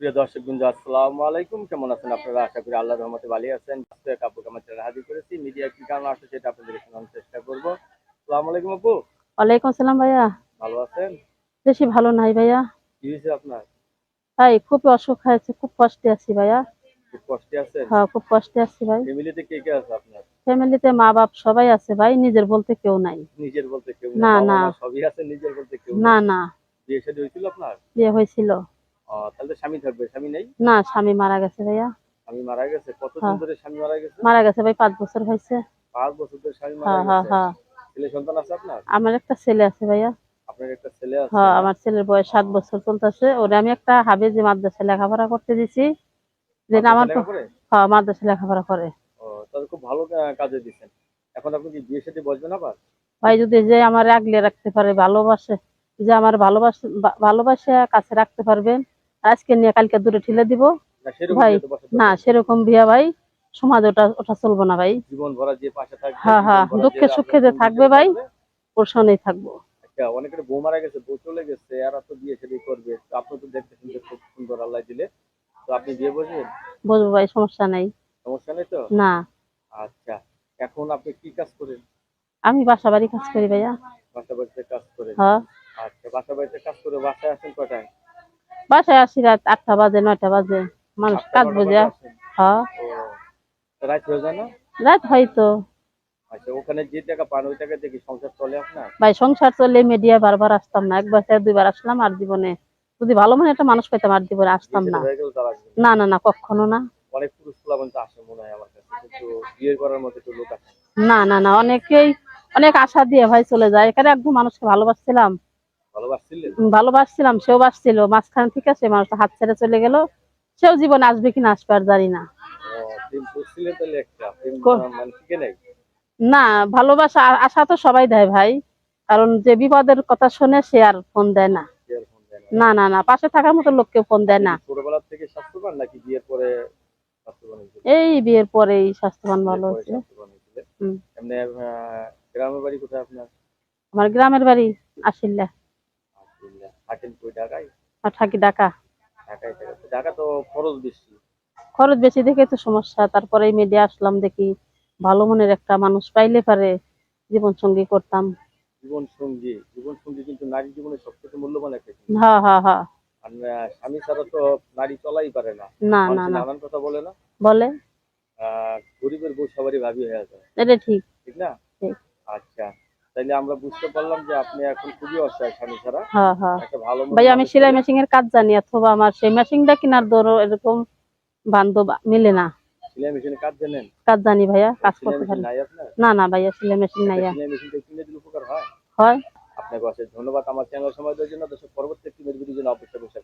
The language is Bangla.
প্রিয় দর্শক বিন্দু আসসালামু আলাইকুম। কেমন আছেন আপনারা? আশা করি আল্লাহ রহমতে ভালো আছেন। কাপড় কামার চ্যানেল হাজির করেছি। মিডিয়া কি কারণ আসছে সেটা আপনাদের শোনানোর চেষ্টা করব। আসসালামু আলাইকুম আপু। ওয়ালাইকুম আসসালাম ভাইয়া। ভালো আছেন? বেশি ভালো নাই ভাইয়া। কি হয়েছে আপনার? ভাই খুব অসুখ হয়েছে খুব কষ্টে আছি ভাইয়া। খুব কষ্টে আছেন? হ্যাঁ খুব কষ্টে আছি ভাই। ফ্যামিলিতে কে কে আছে আপনার? ফ্যামিলিতে মা বাপ সবাই আছে ভাই নিজের বলতে কেউ নাই। নিজের বলতে কেউ না, না। সবই আছে নিজের বলতে কেউ না না। বিয়ে শাদী হয়েছিল আপনার? বিয়ে হয়েছিল। তাহলে স্বামী থাকবে স্বামী নেই? না স্বামী মারা গেছে ভাইয়া। স্বামী মারা গেছে? কতদিন হ্যাঁ। ধরে স্বামী মারা গেছে? মারা গেছে ভাই পাঁচ বছর হয়েছে। পাঁচ বছর ধরে স্বামী মারা হ্যাঁ গেছে? হ্যাঁ। ছেলে সন্তান আছে আপনার? আমার একটা ছেলে আছে ভাইয়া। আপনার একটা ছেলে আছে? হ্যাঁ আমার ছেলের বয়স সাত বছর চলতেছে। ওরে আমি একটা হাবেজি মাদ্রাসা লেখাপড়া করতে দিছি। যে আমার হ্যাঁ মাদ্রাসা লেখাপড়া করে। ও তাহলে খুব ভালো কাজে দিচ্ছেন এখন আপনি কি বিয়ে সাথে বসবেন আবার? ভাই যদি যে আমার আগলে রাখতে পারে ভালোবাসে যে আমার ভালোবাসে কাছে রাখতে পারবেন আজকে নিয়ে কালকে দূরে ঠেলে দিব। না সেরকম ভাই, না সেরকম বিয়া ভাই সমাজ ওটা ওটা চলবো না ভাই। জীবন ভরা যে পাশে থাকবে হ্যাঁ, হ্যাঁ, দুঃখে সুখে যে থাকবে ভাই। ওর সঙ্গেই থাকব। আচ্ছা অনেকের বউ মারা গেছে বউ চলে গেছে আর তো বিয়ে শাদী করবে। আপনি তো দেখতে শুনতে খুব সুন্দর আল্লাহ দিলে। তো আপনি বিয়ে বসবেন? বুঝব ভাই সমস্যা নাই। সমস্যা নেই তো? না। আচ্ছা এখন আপনি কি কাজ করেন? আমি বাসা বাড়ি কাজ করি ভাইয়া। বাসা বাড়িতে কাজ করেন? হ্যাঁ। আচ্ছা বাসা বাড়িতে কাজ করে বাসায় আসেন কটায়? বাসায় আসি রাত আটটা বাজে নয়টা বাজে। মানুষ কাজ বুঝে হ্যাঁ রাত হয়ে হয়তো আচ্ছা সংসার চলে ভাই সংসার মিডিয়া বারবার আসতাম না। একবার দুইবার আসলাম আর জীবনে যদি ভালো মনে একটা মানুষ পেতাম আর জীবনে আসতাম না। না। না না কখনো না। অনেক পুরুষ আসে মনে হয় আমার কাছে কিন্তু বিয়ে করার মতো লোক আছে। না না না অনেকেই অনেক আশা দিয়ে ভাই চলে যায়। এখানে একদম মানুষকে ভালোবাসছিলাম। ভালোবাসছিলাম সেও বাসছিল। মাঝখানে ঠিক আছে মানুষটা হাত ছেড়ে চলে গেল। সেও জীবন আসবে কিনা আসবে আর জানি না। মানে না ভালোবাসা আশা তো সবাই দেয় ভাই। কারণ যে বিপদের কথা শুনে সে আর ফোন দেয় না। না। না না পাশে থাকার মতো লোককে ফোন দেয় না। ছোটবেলা থেকে স্বাস্থ্যবান নাকি বিয়ের পরে স্বাস্থ্যবান এই বিয়ের পরেই স্বাস্থ্যবান ভালো আহ, গ্রামের বাড়ি কোথায় আপনার? আমার গ্রামের বাড়ি আসিল্লা। থাকেন কই ঢাকায়? আর থাকি ঢাকা। ঢাকায় থাকেন। তো ঢাকা তো খরচ বেশি। খরচ বেশি দেখে তো সমস্যা। তারপরে এই মিডিয়া আসলাম দেখি ভালো মনের একটা মানুষ পাইলে পারে জীবন সঙ্গী করতাম। জীবন সঙ্গী জীবন সঙ্গী কিন্তু নারী জীবনে সবথেকে মূল্যবান একটা। হ্যাঁ হ্যাঁ হ্যাঁ। আর স্বামী ছাড়া তো নারী চলাই পারে না। না না না। নানান কথা বলে না? বলে? গরিবের বউ সবারই ভাবি হয়ে যায়। এটা ঠিক। ঠিক না। আচ্ছা। তাইলে আমরা বুঝতে পারলাম যে আপনি এখন খুবই অসহায় স্বামী ছাড়া। হ্যাঁ হ্যাঁ। একটা ভালো ভাই আমি সেলাই মেশিন এর কাজ জানি অথবা আমার সেই মেশিনটা কেনার দরও এরকম বান্ধব মিলে না। সেলাই মেশিনে কাজ জানেন? কাজ জানি ভাইয়া কাজ করতে পারি না না ভাইয়া সেলাই মেশিন নাই। সেলাই মেশিনটা কিনে দিলে উপকার হয়। হয়। আপনাকে অশেষ ধন্যবাদ। আমার চ্যানেল সময় দেওয়ার জন্য দর্শক পরবর্তী একটি ভিডিওর জন্য অপেক্ষা বসে